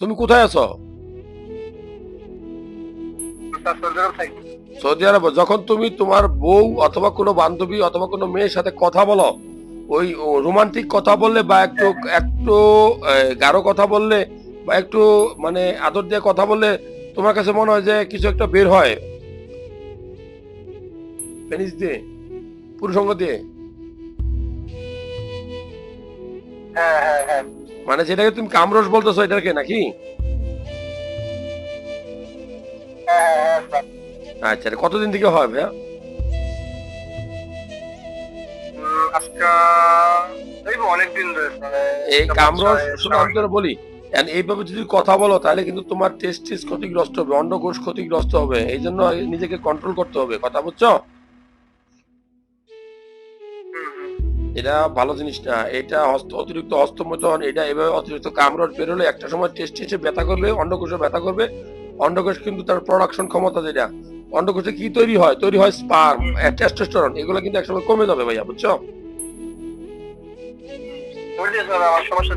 তুমি কোথায় আছো? সৌদি আরব, যখন তুমি তোমার বউ অথবা কোনো বান্ধবী অথবা কোনো মেয়ের সাথে কথা বলো, ওই রোমান্টিক কথা বললে বা একটু একটু গাঢ় কথা বললে বা একটু মানে আদর দিয়ে কথা বললে তোমার কাছে মনে হয় যে কিছু একটা বের হয়। পেনিস দিয়ে? পুরুষঙ্গ দিয়ে? হ্যাঁ হ্যাঁ হ্যাঁ। মানে যেটাকে তুমি কামরস বলতেছো এটাকে নাকি? আচ্ছা কতদিন থেকে হয় ভাইয়া? এই মানে এই একটা কামরস শুনে আমি তোরা বলি এইভাবে যদি কথা বলো তাহলে কিন্তু তোমার টেস্টিস ক্ষতিগ্রস্ত হবে অন্ডকোষ ক্ষতিগ্রস্ত হবে এই জন্য নিজেকে কন্ট্রোল করতে হবে কথা বুঝছ? এটা ভালো জিনিস না এটা হস্ত অতিরিক্ত হস্তমৈথন এটা এভাবে অতিরিক্ত কামড় বেরোলে একটা সময় টেস্ট এসে ব্যথা করবে, অন্ডকোষে ব্যথা করবে। অন্ডকোষ কিন্তু তার প্রোডাকশন ক্ষমতা যেটা, অন্ডকোষে কি তৈরি হয়? তৈরি হয় স্পার্ম টেস্টোস্টেরন এগুলো কিন্তু একসময় কমে যাবে ভাইয়া, বুঝছ? সমস্যা